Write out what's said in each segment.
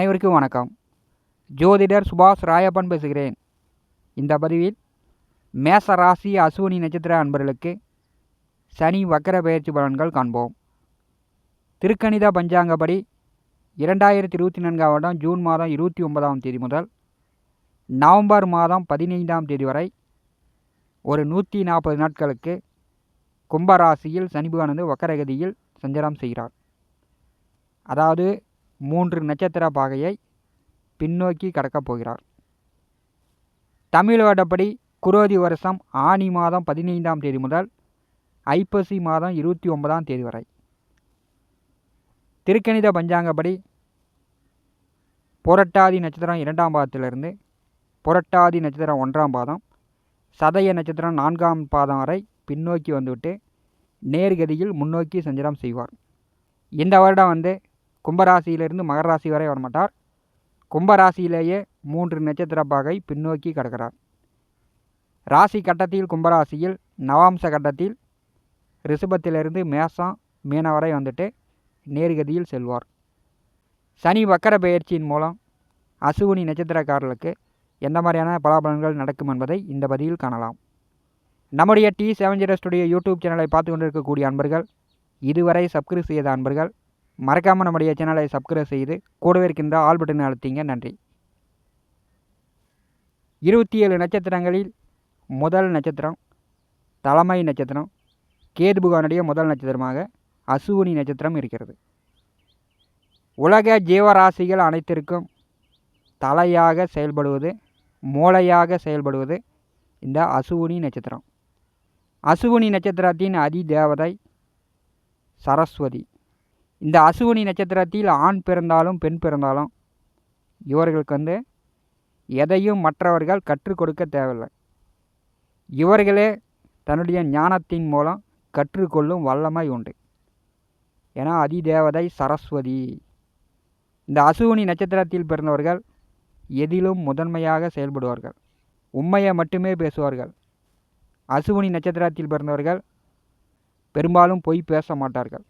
அனைவருக்கும் வணக்கம். ஜோதிடர் சுபாஷ் ராயப்பன் பேசுகிறேன். இந்த பதிவில் மேச ராசி அசுவினி நட்சத்திர அன்பர்களுக்கு சனி வக்கர பயிற்சி பலன்கள் காண்போம். திருக்கணித பஞ்சாங்கப்படி இரண்டாயிரத்தி இருபத்தி நான்காம் வருடம் ஜூன் மாதம் இருபத்தி ஒன்பதாம் தேதி முதல் நவம்பர் மாதம் பதினைந்தாம் தேதி வரை ஒரு நூற்றி நாற்பது நாட்களுக்கு கும்பராசியில் சனி வக்கரகதியில் சஞ்சாரம் செய்கிறார். அதாவது மூன்று நட்சத்திர பாகையை பின்னோக்கி கடக்கப் போகிறார். தமிழ் வருடப்படி குரோதி வருஷம் ஆனி மாதம் பதினைந்தாம் தேதி முதல் ஐப்பசி மாதம் இருபத்தி ஒன்பதாம் தேதி வரை. திருக்கணித பஞ்சாங்கப்படி புரட்டாதி நட்சத்திரம் இரண்டாம் பாதத்திலிருந்து புரட்டாதி நட்சத்திரம் ஒன்றாம் பாதம் சதய நட்சத்திரம் நான்காம் பாதம் வரை பின்னோக்கி வந்துவிட்டு நேர்கதியில் முன்னோக்கி சஞ்சாரம் செய்வார். இந்த வருடம் வந்து கும்பராசியிலிருந்து மகர ராசி வரை வரமாட்டார். கும்பராசியிலேயே மூன்று நட்சத்திர பாகை பின்னோக்கி கிடக்கிறார். ராசி கட்டத்தில் கும்பராசியில் நவாம்ச கட்டத்தில் ரிஷபத்திலிருந்து மேசம் மீன வரை வந்துட்டு நேர்கதியில் செல்வார். சனி வக்கர பெயர்ச்சியின் மூலம் அசுவினி நட்சத்திரக்காரர்களுக்கு எந்த மாதிரியான பலாபலன்கள் நடக்கும் என்பதை இந்த பதிவில் காணலாம். நம்முடைய T seven zero studio YouTube சேனலை பார்த்து கொண்டிருக்கக்கூடிய அன்பர்கள் இதுவரை சப்ஸ்கிரைப் செய்த அன்பர்கள் மறக்காமல் நம்முடைய சேனலை சப்ஸ்கிரைப் செய்து கூடவே இருக்கின்ற ஆல் பட்டனை அழுத்திங்க. நன்றி. இருபத்தி ஏழு நட்சத்திரங்களில் முதல் நட்சத்திரம் தலைமை நட்சத்திரம். கேது புகானுடைய முதல் நட்சத்திரமாக அசுவினி நட்சத்திரம் இருக்கிறது. உலக ஜீவராசிகள் அனைத்திற்கும் தலையாக செயல்படுவது மூளையாக செயல்படுவது இந்த அசுவினி நட்சத்திரம். அசுவினி நட்சத்திரத்தின் அதி தேவதை சரஸ்வதி. இந்த அசுவினி நட்சத்திரத்தில் ஆண் பிறந்தாலும் பெண் பிறந்தாலும் இவர்களுக்கு வந்து எதையும் மற்றவர்கள் கற்றுக் கொடுக்க தேவையில்லை. இவர்களே தன்னுடைய ஞானத்தின் மூலம் கற்றுக்கொள்ளும் வல்லமை உண்டு. ஏன்னா அதிதேவதை சரஸ்வதி. இந்த அசுவினி நட்சத்திரத்தில் பிறந்தவர்கள் எதிலும் முதன்மையாக செயல்படுவார்கள். உண்மையை மட்டுமே பேசுவார்கள். அசுவினி நட்சத்திரத்தில் பிறந்தவர்கள் பெரும்பாலும் பொய் பேச மாட்டார்கள்.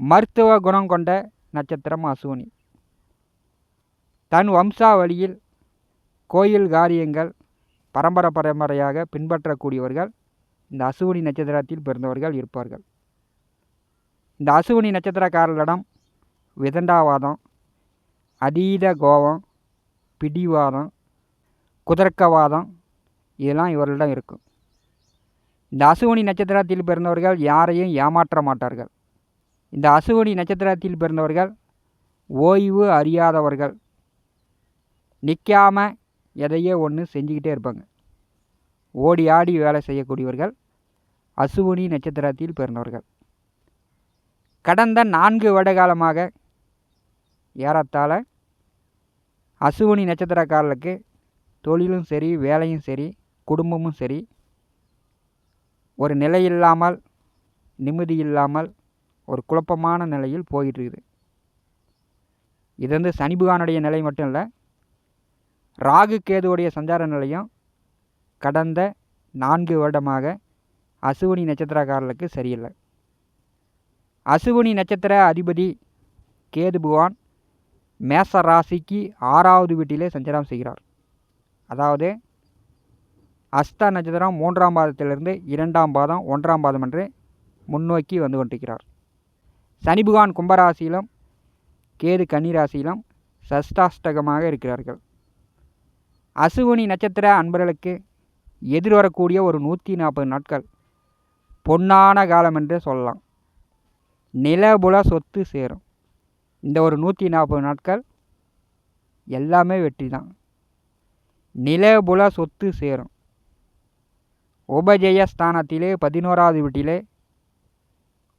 மருத்துவ குணம் கொண்ட நட்சத்திரம் அசுவினி தன் வம்சாவளியில் கோயில் காரியங்கள் பரம்பரை பரம்பரையாக பின்பற்றக்கூடியவர்கள் இந்த அசுவினி நட்சத்திரத்தில் பிறந்தவர்கள் இருப்பார்கள். இந்த அசுவினி நட்சத்திரக்காரர்களிடம் விதண்டாவாதம் அதீத கோபம் பிடிவாதம் குதர்க்கவாதம் இதெல்லாம் இவர்களிடம் இருக்கும். இந்த அசுவினி நட்சத்திரத்தில் பிறந்தவர்கள் யாரையும் ஏமாற்ற மாட்டார்கள். இந்த அசுவனி நட்சத்திரத்தில் பிறந்தவர்கள் ஓய்வு அறியாதவர்கள் நிற்காம எதையோ ஒன்று செஞ்சுக்கிட்டே இருப்பாங்க. ஓடி ஆடி வேலை செய்யக்கூடியவர்கள் அசுவனி நட்சத்திரத்தில் பிறந்தவர்கள். கடந்த நான்கு வருடகாலமாக ஏறத்தாழ அசுவனி நட்சத்திரக்காரர்களுக்கு தொழிலும் சரி வேலையும் சரி குடும்பமும் சரி ஒரு நிலை இல்லாமல் நிம்மதி இல்லாமல் ஒரு குழப்பமான நிலையில் போயிட்டு இருக்குது இது வந்து சனிபுகானுடைய நிலை மட்டும் இல்லை ராகு கேதுவுடைய சஞ்சார நிலையம் கடந்த நான்கு வருடமாக அசுவினி நட்சத்திரக்காரர்களுக்கு சரியில்லை. அசுவினி நட்சத்திர அதிபதி கேது பகவான் மேச ராசிக்கு ஆறாவது வீட்டிலே சஞ்சாரம் செய்கிறார். அதாவது அஸ்த நட்சத்திரம் மூன்றாம் பாதத்திலிருந்து இரண்டாம் பாதம் ஒன்றாம் பாதம் என்று முன்னோக்கி வந்து கொண்டிருக்கிறார். சனி கும்பராசியிலும் கேது கன்னிராசியிலும் சஷ்டாஷ்டகமாக இருக்கிறார்கள். அசுவினி நட்சத்திர அன்பர்களுக்கு எதிர்வரக்கூடிய ஒரு நூற்றி நாற்பது நாட்கள் பொன்னான காலம் என்று சொல்லலாம். நிலபுல சொத்து சேரும். இந்த ஒரு நூற்றி நாற்பது நாட்கள் எல்லாமே வெற்றி தான். நிலபுல சொத்து சேரும். உபஜயஸ்தானத்திலே பதினோராவது வீட்டிலே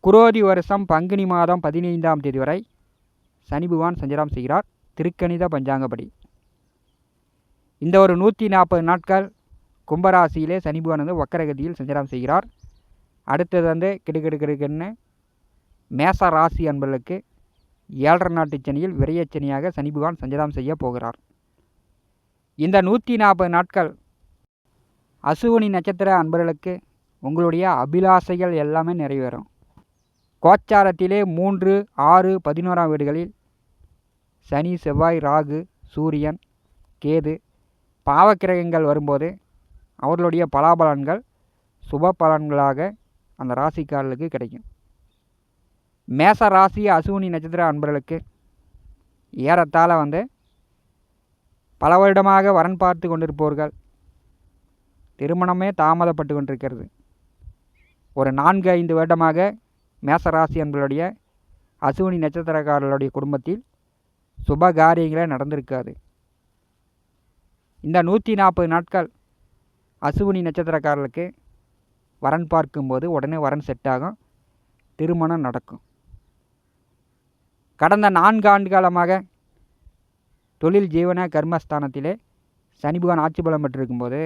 குரோதி வருஷம் பங்குனி மாதம் பதினைந்தாம் தேதி வரை சனி பகவான் செய்கிறார். திருக்கணித பஞ்சாங்கப்படி. இந்த ஒரு நூற்றி நாற்பது நாட்கள் கும்பராசியிலே சனி பகவான் வந்து வக்கரகதியில் சஞ்சாரம் செய்கிறார். அடுத்தது வந்து கிடுக்கிடு மேச ராசி அன்பர்களுக்கு ஏழரை நாட்டு சனியில் விரையச்சனியாக சனி பகவான் சஞ்சாரம் செய்ய போகிறார். இந்த நூற்றி நாற்பது நாட்கள் அசுவனி நட்சத்திர அன்பர்களுக்கு உங்களுடைய அபிலாசைகள் எல்லாமே நிறைவேறும். கோச்சாரத்திலே மூன்று ஆறு பதினோராம் வீடுகளில் சனி செவ்வாய் ராகு சூரியன் கேது பாவக்கிரகங்கள் வரும்போது அவர்களுடைய பலாபலன்கள் சுப பலன்களாக அந்த ராசிக்காரர்களுக்கு கிடைக்கும். மேச ராசி அசுவினி நட்சத்திர அன்பர்களுக்கு ஏறத்தாழ வந்து பல வருடமாக வரன் பார்த்து கொண்டிருப்பவர்கள் திருமணமே தாமதப்பட்டு கொண்டிருக்கிறது. ஒரு நான்கு ஐந்து வருடமாக மேசராசி என்பவருடைய அசுவினி நட்சத்திரக்காரர்களுடைய குடும்பத்தில் சுப காரியங்களே நடந்திருக்காது. இந்த நூற்றி நாற்பது நாட்கள் அசுவினி நட்சத்திரக்காரர்களுக்கு வரன் பார்க்கும்போது உடனே வரன் செட் ஆகும் திருமணம் நடக்கும். கடந்த நான்கு ஆண்டு காலமாக தொழில் ஜீவன கர்மஸ்தானத்திலே சனி பகவான் ஆட்சி பலம் பெற்றிருக்கும்போது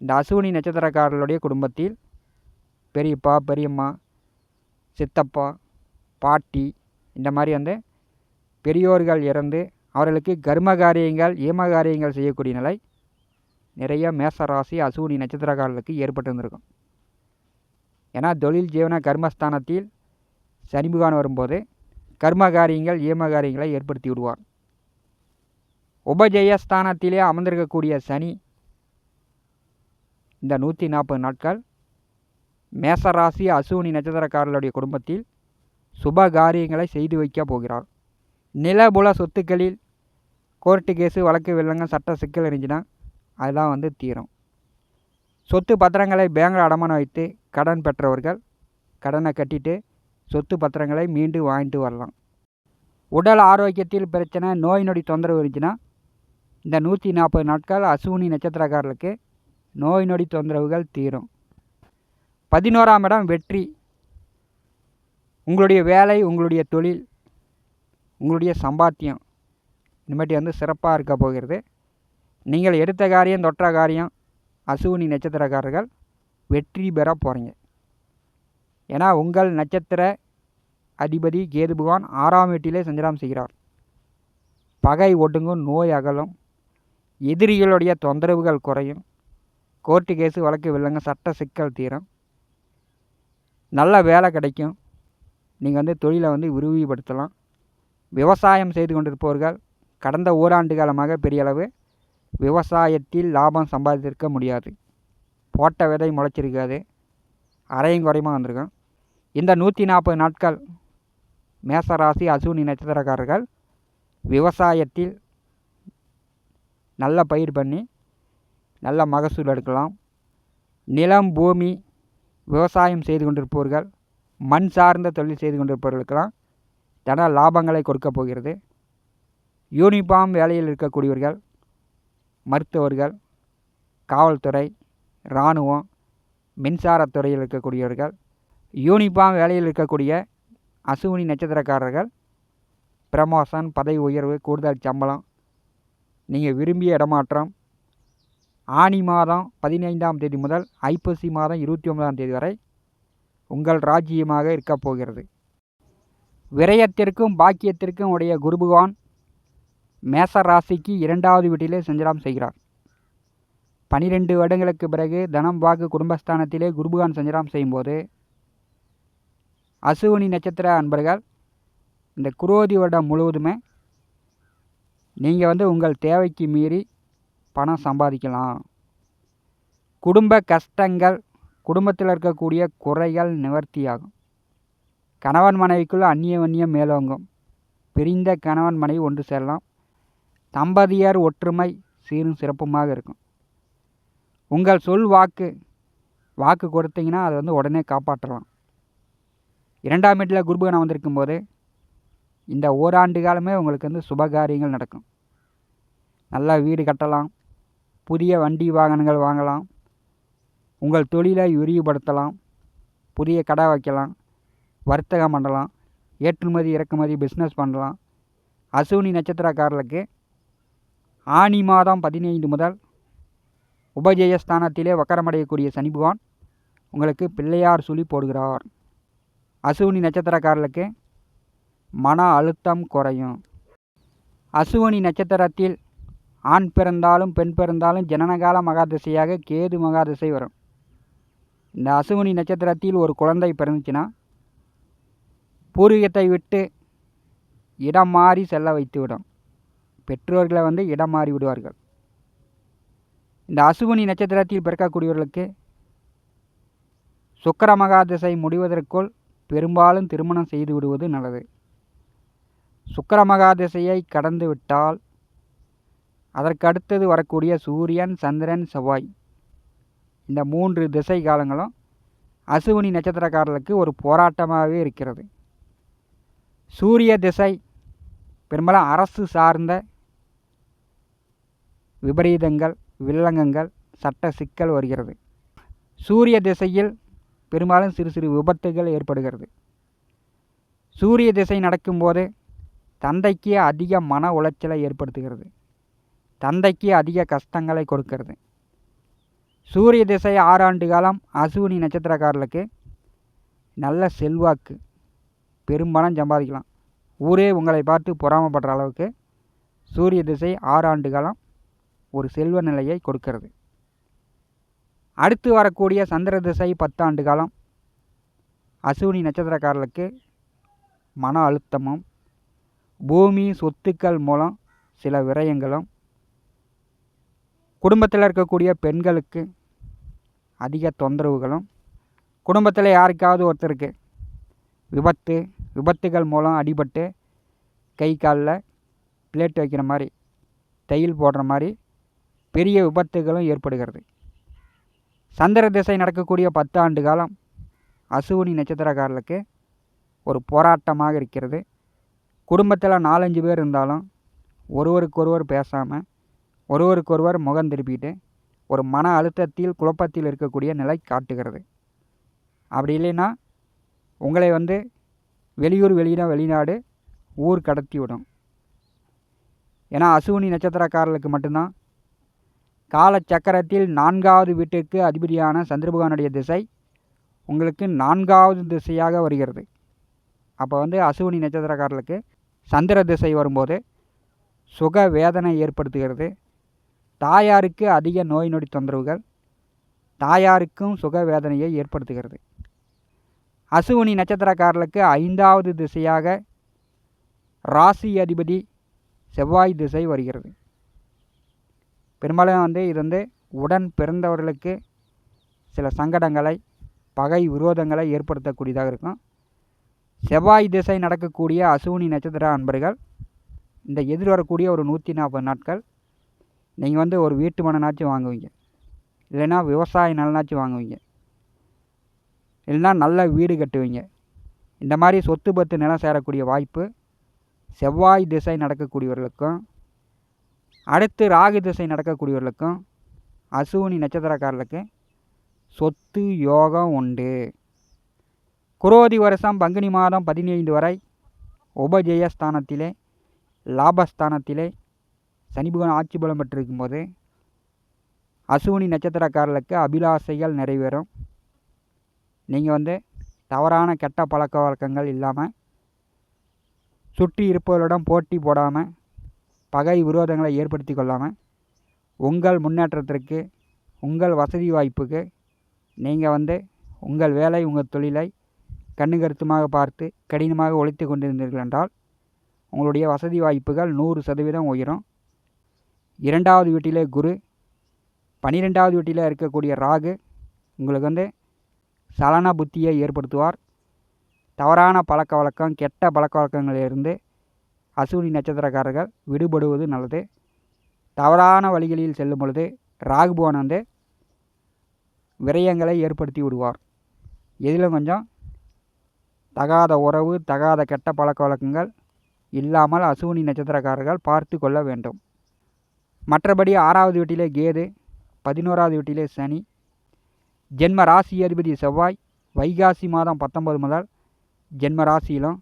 இந்த அசுவினி நட்சத்திரக்காரர்களுடைய குடும்பத்தில் பெரியப்பா பெரியம்மா சித்தப்பா பாட்டி இந்த மாதிரி வந்து பெரியோர்கள் இறந்து அவர்களுக்கு கர்ம காரியங்கள் ஈம காரியங்கள் செய்யக்கூடிய நிலை நிறைய மேச ராசி நட்சத்திரக்காரர்களுக்கு ஏற்பட்டு இருந்திருக்கும் ஏன்னா தொழில் ஜீவன கர்மஸ்தானத்தில் சனிபகவான் வரும்போது கர்ம காரியங்கள் ஈம காரியங்களை ஏற்படுத்தி விடுவார். உபஜெயஸ்தானத்திலே அமர்ந்திருக்கக்கூடிய சனி இந்த நூற்றி நாற்பது நாட்கள் மேசராசி அசுவினி நட்சத்திரக்காரர்களுடைய குடும்பத்தில் சுப காரியங்களை செய்து வைக்க போகிறார். நிலபுல சொத்துக்களில் கோர்ட்டு கேஸு வழக்கு வில்லங்க சட்ட சிக்கல் இருந்துச்சுன்னா அதுதான் வந்து தீரும். சொத்து பத்திரங்களை பேங்கில் அடமானம் வைத்து கடன் பெற்றவர்கள் கடனை கட்டிட்டு சொத்து பத்திரங்களை மீண்டு வாங்கிட்டு வரலாம். உடல் ஆரோக்கியத்தில் பிரச்சனை நோய் நொடி தொந்தரவு இருந்துச்சுன்னா இந்த நூற்றி நாற்பது நாட்கள் அசுவினி நட்சத்திரக்காரர்களுக்கு நோய் நொடி தொந்தரவுகள் தீரும். பதினோராம் இடம் வெற்றி. உங்களுடைய வேலை உங்களுடைய தொழில் உங்களுடைய சம்பாத்தியம் இனிமேட்டு வந்து சிறப்பாக இருக்க போகிறது. நீங்கள் எடுத்த காரியம் தொற்ற காரியம் அசுவினி நட்சத்திரக்காரர்கள் வெற்றி பெற போகிறீங்க ஏன்னா உங்கள் நட்சத்திர அதிபதி கேது பகவான் ஆறாம் வீட்டிலே சஞ்சலம் செய்கிறார். பகை ஒடுங்கும் நோய் அகலும் எதிரிகளுடைய தொந்தரவுகள் குறையும் கோர்ட்டு கேஸு வழக்கு வில்லங்க சட்ட சிக்கல் தீரும். நல்ல வேலை கிடைக்கும். நீங்கள் வந்து தொழிலை வந்து விரிவுபடுத்தலாம். விவசாயம் செய்து கொண்டிருப்பவர்கள் கடந்த ஓராண்டு காலமாக பெரிய அளவு விவசாயத்தில் லாபம் சம்பாதித்திருக்க முடியாது. போட்ட விதை முளைச்சிருக்காது. அரையும் குறையுமா வந்திருக்கும். இந்த நூற்றி நாற்பது நாட்கள் மேசராசி அசுவினி நட்சத்திரக்காரர்கள் விவசாயத்தில் நல்ல பயிர் பண்ணி நல்ல மகசூல் எடுக்கலாம். நிலம் பூமி விவசாயம் செய்து கொண்டிருப்பவர்கள் மண் சார்ந்த தொழில் செய்து கொண்டிருப்பவர்களுக்கெல்லாம் தன லாபங்களை கொடுக்க போகிறது. யூனிஃபார்ம் வேலையில் இருக்கக்கூடியவர்கள் மருத்துவர்கள் காவல்துறை இராணுவம் மின்சாரத்துறையில் இருக்கக்கூடியவர்கள் யூனிஃபார்ம் வேலையில் இருக்கக்கூடிய அசுவினி நட்சத்திரக்காரர்கள் ப்ரமோஷன் பதவி உயர்வு கூடுதல் சம்பளம் நீங்கள் விரும்பிய இடமாற்றம் ஆனி மாதம் பதினைந்தாம் தேதி முதல் ஐப்பசி மாதம் இருபத்தி ஒன்பதாம் தேதி வரை உங்கள் ராஜ்யமாக இருக்கப் போகிறது. விரயத்திற்கும் பாக்கியத்திற்கும் உடைய குரு பகவான் மேச ராசிக்கு இரண்டாவது வீட்டிலே சஞ்சலம் செய்கிறார். பனிரெண்டு வருடங்களுக்கு பிறகு தனம் வாக்கு குடும்பஸ்தானத்திலே குருபகான் சஞ்சலம் செய்யும்போது அசுவினி நட்சத்திர அன்பர்கள் இந்த குரோதி வருடம் முழுவதுமே நீங்கள் வந்து உங்கள் தேவைக்கு மீறி பணம் சம்பாதிக்கலாம். குடும்ப கஷ்டங்கள் குடும்பத்தில் இருக்கக்கூடிய குறைகள் நிவர்த்தியாகும். கணவன் மனைவிக்குள் அந்நிய வன்னியம் மேலோங்கும். பிரிந்த கணவன் மனைவி ஒன்று சேரலாம். தம்பதியர் ஒற்றுமை சீரும் சிறப்புமாக இருக்கும். உங்கள் சொல் வாக்கு வாக்கு கொடுத்தீங்கன்னா அதை வந்து உடனே காப்பாற்றலாம். இரண்டாம் வீட்டில் குருபகனம் வந்திருக்கும் போது இந்த ஓராண்டு காலமே உங்களுக்கு வந்து சுபகாரியங்கள் நடக்கும். நல்லா வீடு கட்டலாம். புதிய வண்டி வாகனங்கள் வாங்கலாம். உங்கள் தொழிலை விரிவுபடுத்தலாம். புதிய கடை வைக்கலாம். வர்த்தகம் பண்ணலாம். ஏற்றுமதி இறக்குமதி பிஸ்னஸ் பண்ணலாம். அசுவினி நட்சத்திரக்காரர்களுக்கு ஆனி மாதம் பதினைந்து முதல் உபஜெயஸ்தானத்திலே வக்கரமடையக்கூடிய சனி பகவான் உங்களுக்கு பிள்ளையார் சுழி போடுகிறார். அசுவினி நட்சத்திரக்காரர்களுக்கு மன அழுத்தம் குறையும். அசுவனி நட்சத்திரத்தில் ஆண் பிறந்தாலும் பெண் பிறந்தாலும் ஜனனகால மகாதசையாக கேது மகாதசை வரும். இந்த அசுவினி நட்சத்திரத்தில் ஒரு குழந்தை பிறந்துச்சுன்னா பூர்வீகத்தை விட்டு இடம் மாறி செல்ல வைத்துவிடும். பெற்றோர்களை வந்து இடம் மாறி விடுவார்கள். இந்த அசுவினி நட்சத்திரத்தில் பிறக்கக்கூடியவர்களுக்கு சுக்கர மகாதசை முடிவதற்குள் பெரும்பாலும் திருமணம் செய்து விடுவது நல்லது. சுக்கர மகாதசையை கடந்து விட்டால் அதற்கு அடுத்தது வரக்கூடிய சூரியன் சந்திரன் செவ்வாய். இந்த மூன்று திசை காலங்களும் அசுவினி நட்சத்திரக்காரர்களுக்கு ஒரு போராட்டமாகவே இருக்கிறது. சூரிய திசை பெரும்பாலும் அரசு சார்ந்த விபரீதங்கள் வில்லங்கங்கள் சட்ட சிக்கல் வருகிறது. சூரிய திசையில் பெரும்பாலும் சிறு சிறு விபத்துகள் ஏற்படுகிறது. சூரிய திசை நடக்கும்போது தந்தைக்கு அதிக மன உளைச்சலை ஏற்படுத்துகிறது. தந்தைக்கு அதிக கஷ்டங்களை கொடுக்கிறது. சூரிய திசை ஆறாண்டு காலம் அசுவினி நட்சத்திரக்காரர்களுக்கு நல்ல செல்வாக்கு. பெரும்பணம் சம்பாதிக்கலாம். ஊரே உங்களை பார்த்து பொறாமப்படுற அளவுக்கு சூரிய திசை ஆறாண்டு காலம் ஒரு செல்வ நிலையை கொடுக்கிறது. அடுத்து வரக்கூடிய சந்திர திசை பத்தாண்டு காலம் அசுவினி நட்சத்திரக்காரர்களுக்கு மன அழுத்தமும் பூமி சொத்துக்கள் மூலம் சில விரயங்களும் குடும்பத்தில் இருக்கக்கூடிய பெண்களுக்கு அதிக தொந்தரவுகளும் குடும்பத்தில் யாருக்காவது ஒருத்தருக்கு விபத்து விபத்துகள் மூலம் அடிபட்டு கை காலில் பிளேட் வைக்கிற மாதிரி தையல் போடுற மாதிரி பெரிய விபத்துகளும் ஏற்படுகிறது. சந்திர திசை நடக்கக்கூடிய பத்து ஆண்டு காலம் அசுவினி நட்சத்திரக்காரர்களுக்கு ஒரு போராட்டமாக இருக்கிறது. குடும்பத்தில் நாலஞ்சு பேர் இருந்தாலும் ஒருவருக்கொருவர் பேசாமல் ஒருவருக்கொருவர் முகம் திருப்பிட்டு ஒரு மன அழுத்தத்தில் குழப்பத்தில் இருக்கக்கூடிய நிலை காட்டுகிறது. அப்படி இல்லைன்னா உங்களை வந்து வெளியூர் வெளியிடம் வெளிநாடு ஊர் கடத்தி விடும். ஏன்னா அசுவினி நட்சத்திரக்காரர்களுக்கு மட்டும்தான். காலச்சக்கரத்தில் நான்காவது வீட்டுக்கு அதிபதியான சந்திரபகவானுடைய திசை உங்களுக்கு நான்காவது திசையாக வருகிறது. அப்போ வந்து அசுவினி நட்சத்திரக்காரர்களுக்கு சந்திர திசை வரும்போது சுக வேதனை ஏற்படுத்துகிறது. தாயாருக்கு அதிக நோய் நொடி தொந்தரவுகள் தாயாருக்கும் சுக வேதனையை ஏற்படுத்துகிறது. அசுவினி நட்சத்திரக்காரர்களுக்கு ஐந்தாவது திசையாக ராசி அதிபதி செவ்வாய் திசை வருகிறது. பெரும்பாலும் வந்து இது வந்து உடன் பிறந்தவர்களுக்கு சில சங்கடங்களை பகை விரோதங்களை ஏற்படுத்தக்கூடியதாக இருக்கும். செவ்வாய் திசை நடக்கக்கூடிய அசுவினி நட்சத்திர அன்பர்கள் இந்த எதிர்வரக்கூடிய ஒரு நூற்றி நாற்பது நாட்கள் நீங்கள் வந்து ஒரு வீட்டு மனநாச்சும் வாங்குவீங்க. இல்லைன்னா விவசாய நலனாச்சும் வாங்குவீங்க. இல்லைன்னா நல்ல வீடு கட்டுவீங்க. இந்த மாதிரி சொத்து பத்து நிலம் சேரக்கூடிய வாய்ப்பு செவ்வாய் திசை நடக்கக்கூடியவர்களுக்கும் அடுத்து ராகு திசை நடக்கக்கூடியவர்களுக்கும் அசுவினி நட்சத்திரக்காரர்களுக்கு சொத்து யோகம் உண்டு. குரோதி வருஷம் பங்குனி மாதம் பதினைந்து வரை உபஜெயஸ்தானத்திலே லாபஸ்தானத்திலே சனி புகன் ஆட்சி பலம் பெற்றிருக்கும் போது அசுவினி நட்சத்திரக்காரர்களுக்கு அபிலாசைகள் நிறைவேறும். நீங்கள் வந்து தவறான கெட்ட பழக்க வழக்கங்கள் இல்லாமல் சுற்றி இருப்பவர்களிடம் போட்டி போடாமல் பகை விரோதங்களை ஏற்படுத்தி கொள்ளாமல் உங்கள் முன்னேற்றத்திற்கு உங்கள் வசதி வாய்ப்புக்கு நீங்கள் வந்து உங்கள் வேலை உங்கள் தொழிலை கண்ணு கருத்துமாக பார்த்து கடினமாக உழைத்து கொண்டிருந்தீர்கள் என்றால் உங்களுடைய வசதி வாய்ப்புகள் நூறு சதவீதம் உயரும். இரண்டாவது வீட்டிலே குரு பன்னிரெண்டாவது வீட்டில் இருக்கக்கூடிய ராகு உங்களுக்கு வந்து சலன புத்தியை ஏற்படுத்துவார். தவறான பழக்க வழக்கம் கெட்ட பழக்க வழக்கங்களிலிருந்து அசுவினி நட்சத்திரக்காரர்கள் விடுபடுவது நல்லது. தவறான வழிகளில் செல்லும் பொழுது ராகுபவன் வந்து விரயங்களை ஏற்படுத்தி விடுவார். எதிலும் கொஞ்சம் தகாத உறவு தகாத கெட்ட பழக்க வழக்கங்கள் இல்லாமல் அசுவினி நட்சத்திரக்காரர்கள் பார்த்து கொள்ள வேண்டும். மற்றபடி ஆறாவது வீட்டிலே கேது பதினோராவது வீட்டிலே சனி. ஜென்ம ராசி அதிபதி செவ்வாய் வைகாசி மாதம் பத்தொன்பது முதல் ஜென்ம ராசியிலும்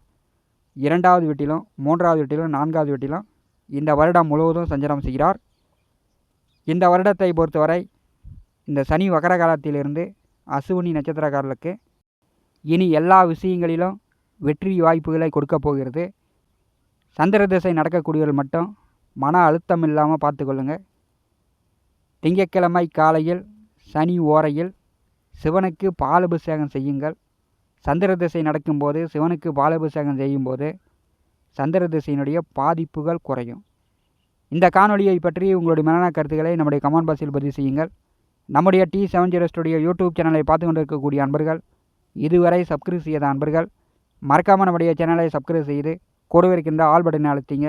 இரண்டாவது வீட்டிலும் மூன்றாவது வீட்டிலும் நான்காவது வீட்டிலும் இந்த வருடம் முழுவதும் சஞ்சாரம் செய்கிறார். இந்த வருடத்தை பொறுத்தவரை இந்த சனி வக்கர காலத்திலிருந்து அசுவினி நட்சத்திரக்காரர்களுக்கு இனி எல்லா விஷயங்களிலும் வெற்றி வாய்ப்புகளை கொடுக்கப் போகிறது. சந்திர திசை நடக்கக்கூடியவர்கள் மட்டும் மன அழுத்தம் இல்லாமல் பார்த்துக்கொள்ளுங்க. திங்கட்கிழமை காலையில் சனி ஓரையில் சிவனுக்கு பாலபிஷேகம் செய்யுங்கள். சந்திர திசை நடக்கும்போது சிவனுக்கு பாலபிஷேகம் செய்யும்போது சந்திர திசையினுடைய பாதிப்புகள் குறையும். இந்த காணொலியை பற்றி உங்களுடைய மனநல கருத்துக்களை நம்முடைய கமெண்ட் பாக்ஸில் பதிவு செய்யுங்கள். நம்முடைய T seven zero studio YouTube சேனலை பார்த்து கொண்டிருக்கக்கூடிய அன்பர்கள் இதுவரை சப்ஸ்கிரைப் செய்யாத அன்பர்கள் மறக்காமல் நம்முடைய சேனலை சப்ஸ்கிரைப் செய்து கூடவே இருக்கின்ற ஆல் பட்டனை அழுத்திங்க.